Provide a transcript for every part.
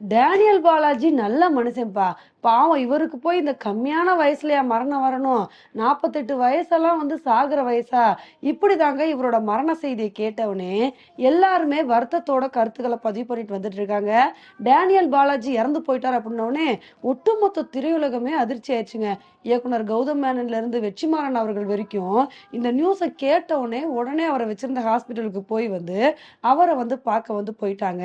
Daniel Balaji நல்ல மனுஷன்பா. பாவம் இவருக்கு போய் இந்த கம்மியான வயசுலயா மரணம் வரணும். நாற்பத்தெட்டு வயசெல்லாம் வந்து சாகுற வயசா? இப்படி தாங்க இவரோட மரண செய்தியை கேட்டவனே எல்லாருமே வருத்தத்தோட கருத்துக்களை பதிவு பண்ணிட்டு வந்துட்டு இருக்காங்க டேனியல் பாலாஜி இறந்து போயிட்டார் அப்படின்னோடனே ஒட்டுமொத்த திரையுலகமே அதிர்ச்சி ஆயிடுச்சுங்க. இயக்குனர் கௌதம் மேனன்ல இருந்து வெற்றிமாறன் அவர்கள் வரைக்கும் இந்த நியூஸை கேட்டவுடனே உடனே அவரை வச்சிருந்த ஹாஸ்பிட்டலுக்கு போய் வந்து அவரை வந்து பார்க்க வந்து போயிட்டாங்க.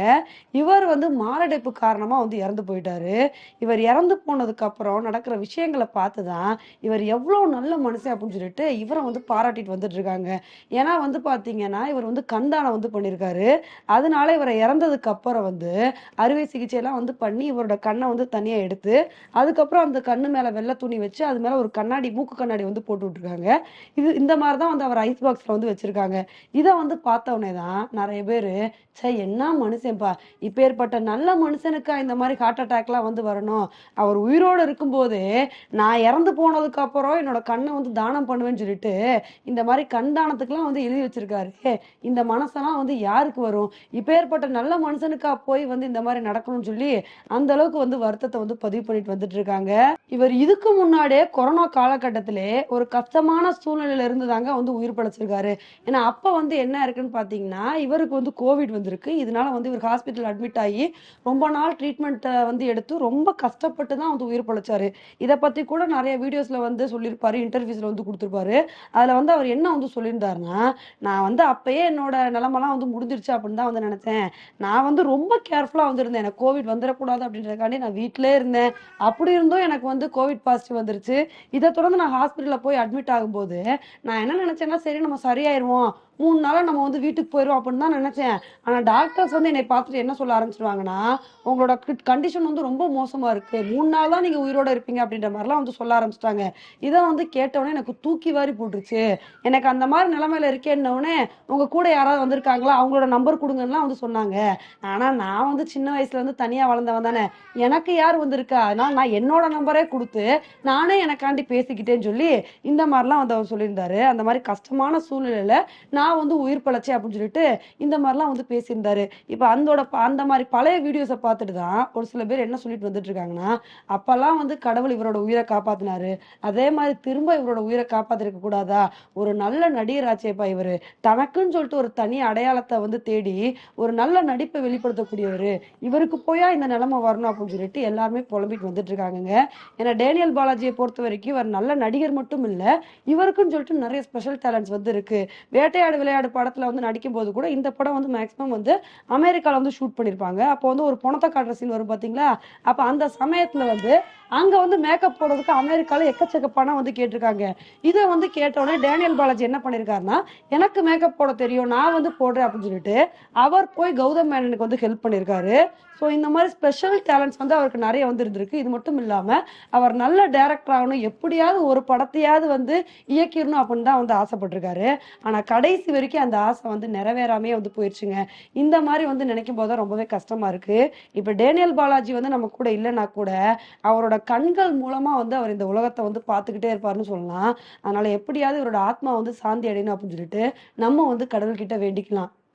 இவர் வந்து மாரடைப்பு காரணமா வந்து இறந்து போயிட்டாரு. இவர் இறந்து போனதுக்கு அப்புறம் நடக்கிற விஷயங்களை பார்த்து தான் இவர் எவ்வளோ நல்ல மனுஷன் அப்படின்னு சொல்லிட்டு இவரை வந்து பாராட்டிட்டு வந்துட்டு இருக்காங்க ஏன்னா வந்து பார்த்தீங்கன்னா இவர் வந்து கண்தானம் வந்து பண்ணியிருக்காரு. அதனால இவரை இறந்ததுக்கு அப்புறம் வந்து அறுவை சிகிச்சை எல்லாம் வந்து பண்ணி இவரோட கண்ணை வந்து தனியாக எடுத்து அதுக்கப்புறம் அந்த கண்ணு மேலே வெள்ளை துணி வச்சு அது மேலே ஒரு கண்ணாடி மூக்கு கண்ணாடி வந்து போட்டு விட்டுருக்காங்க. இது இந்த மாதிரி தான் வந்து அவர் ஐஸ் பாக்ஸில் வந்து வச்சுருக்காங்க. இதை வந்து பார்த்தவொடனே தான் நிறைய பேர் சே என்ன மனுஷன்ப்பா இப்பேற்பட்ட நல்ல மனுஷனுக்கா இந்த மாதிரி ஹார்ட் அட்டாக்லாம் வந்து வரணும்? அவர் உயிரோடு இருக்கும்போது நான் இறந்து போனதுக்கு அப்புறம் என்னோட கண்ணை வந்து தானம் பண்ணுவேன்னு சொல்லிட்டு இந்த மாதிரி கண் தானத்துக்குலாம் வந்து எழுதி வச்சிருக்காரு. இந்த மனசெல்லாம் வந்து யாருக்கு வரும்? இப்பேற்பட்ட நல்ல மனுஷனுக்கா போய் வந்து இந்த மாதிரி நடக்கணும்னு சொல்லி அந்த அளவுக்கு வந்து வருத்தத்தை வந்து பதிவு பண்ணிட்டு வந்துட்டு இருக்காங்க. இவர் இதுக்கு முன்னாடியே கொரோனா காலகட்டத்திலே ஒரு கஷ்டமான சூழ்நிலையில இருந்து தாங்க வந்து உயிர் படைச்சிருக்காரு ஏன்னா அப்ப வந்து என்ன இருக்குன்னு பாத்தீங்கன்னா இவருக்கு வந்து கோவிட் வந்திருக்கு. இதனால வந்து இவர் ஹாஸ்பிட்டல் அட்மிட் ஆகி ரொம்ப நாள் ட்ரீட்மெண்ட்டை வந்து எடுத்து ரொம்ப கஷ்டப்பட்டு தான் வந்து உயிர் பழைச்சாரு. இதை பத்தி கூட நிறைய வீடியோஸ்ல வந்து சொல்லியிருப்பாரு இன்டர்வியூஸ்ல வந்து கொடுத்துருப்பாரு. அதுல வந்து அவர் என்ன வந்து சொல்லியிருந்தாருன்னா நான் வந்து அப்பயே என்னோட நிலமெல்லாம் வந்து முடிஞ்சிருச்சு அப்படின்னு தான் வந்து நினைச்சேன். நான் வந்து ரொம்ப கேர்ஃபுல்லா வந்து இருந்தேன். எனக்கு கோவிட் வந்துடக்கூடாது அப்படின்றதுக்காண்டி நான் வீட்டிலே இருந்தேன். அப்படி இருந்தும் எனக்கு வந்து கோவிட் பாசிட்டிவ் வந்துருச்சு. இதை தொடர்ந்து நான் ஹாஸ்பிட்டல்ல போய் அட்மிட் ஆகும்போது நான் என்ன நினைச்சேன்னா சரி நம்ம சரியாயிருவோம். மூணு நாளாக நம்ம வந்து வீட்டுக்கு போயிடுவோம் அப்படின்னு தான் நினைச்சேன். ஆனா டாக்டர்ஸ் வந்து என்னை பார்த்துட்டு என்ன சொல்ல ஆரம்பிச்சிருவாங்கன்னா உங்களோட கண்டிஷன் வந்து ரொம்ப மோசமாக இருக்கு. மூணு நாள் தான் நீங்கள் உயிரோட இருப்பீங்க அப்படின்ற மாதிரிலாம் வந்து சொல்ல ஆரம்பிச்சிட்டாங்க. இதை வந்து கேட்டவுடனே எனக்கு தூக்கி வாரி போட்டுருச்சு. எனக்கு அந்த மாதிரி நிலைமையில இருக்கேன்னொடனே உங்க கூட யாராவது வந்திருக்காங்களா? அவங்களோட நம்பர் கொடுங்கலாம் வந்து சொன்னாங்க. ஆனால் நான் வந்து சின்ன வயசுல வந்து தனியாக வளர்ந்தவன் தானே. எனக்கு யார் வந்திருக்கா? அதனால் நான் என்னோட நம்பரே கொடுத்து நானே எனக்காண்டி பேசிக்கிட்டேன்னு சொல்லி இந்த மாதிரிலாம் வந்து அவர் சொல்லியிருந்தாரு. அந்த மாதிரி கஷ்டமான சூழ்நிலையில நான் வந்து உயிர் பழச்சேன் அப்படின்னு சொல்லிட்டு இந்த மாதிரிலாம் வந்து பேசியிருந்தாரு. இப்போ அந்தோட ப- அந்த மாதிரி பழைய வீடியோஸை பார்த்துட்டு தான் ஒரு சில பேர் என்ன சொல்லிட்டு வந்துட்டு இருக்காங்கன்னா அப்பெல்லாம் வந்து கடவுள் இவரோட உயிரை காப்பாத்தினாரு. அதே மாதிரி திரும்ப இவரோட உயிரை காப்பாத்திருக்க கூடாதா? ஒரு நல்ல நடிகர் ஆச்சேப்பா இவரு. தனக்குன்னு சொல்லிட்டு ஒரு தனி அடையாளத்தை வந்து தேடி ஒரு நல்ல நடிப்பை வெளிப்படுத்தக்கூடியவர். இவருக்கு போயா இந்த நிலைமை வரணும் அப்படின்னு சொல்லிட்டு எல்லாருமே புலம்பிட்டு வந்துட்டு இருக்காங்கங்க. ஏன்னா டேனியல் பாலாஜியை பொறுத்த வரைக்கும் இவர் நல்ல நடிகர் மட்டும் இல்லை இவருக்குன்னு சொல்லிட்டு நிறைய ஸ்பெஷல் டேலண்ட்ஸ் வந்து இருக்கு. வேட்டையாடு விளையாடு படத்துல வந்து நடிக்கும் போது கூட இந்த படம் வந்து மேக்ஸிமம் வந்து அமெரிக்காவில் வந்து ஷூட் பண்ணியிருப்பாங்க அப்போ வந்து ஒரு பணத்தை காட்டுற சீன் வரும் பார்த்தீங்களா அப்போ அந்த சமயத்தில் வந்து அங்க வந்து மேக்கப் போடுறதுக்கு அமெரிக்கால எக்கச்சக்க பணம் வந்து கேட்டிருக்காங்க. இதை வந்து கேட்ட உடனே டேனியல் பாலாஜி என்ன பண்ணிருக்காருன்னா எனக்கு மேக்கப் போட தெரியும் நான் வந்து போடுறேன் அப்படின்னு சொல்லிட்டு அவர் போய் கௌதம் மேனனுக்கு வந்து ஹெல்ப் பண்ணியிருக்காரு ஸோ இந்த மாதிரி ஸ்பெஷல் டேலண்ட்ஸ் வந்து அவருக்கு நிறைய வந்து இருந்திருக்கு இது மட்டும் இல்லாம அவர் நல்ல டேரக்டர் ஆகணும் எப்படியாவது ஒரு படத்தையாவது வந்து இயக்கிடணும் அப்படின்னு தான் வந்து ஆசைப்பட்டிருக்காரு. ஆனா கடைசி வரைக்கும் அந்த ஆசை வந்து நிறைவேறாமே வந்து போயிடுச்சுங்க இந்த மாதிரி வந்து நினைக்கும் போது தான் ரொம்பவே கஷ்டமா இருக்கு. இப்போ டேனியல் பாலாஜி வந்து நம்ம கூட இல்லைன்னா கூட அவரோட கண்கள் மூலமா வந்து அவர் இந்த உலகத்தை வந்து பார்த்துக்கிட்டே இருப்பாருன்னு சொல்லலாம். அதனால எப்படியாவது இவரோட ஆத்மா வந்து சாந்தி அடையணும் அப்படின்னு சொல்லிட்டு நம்ம வந்து கடவுள்கிட்ட வேண்டிக்கலாம்.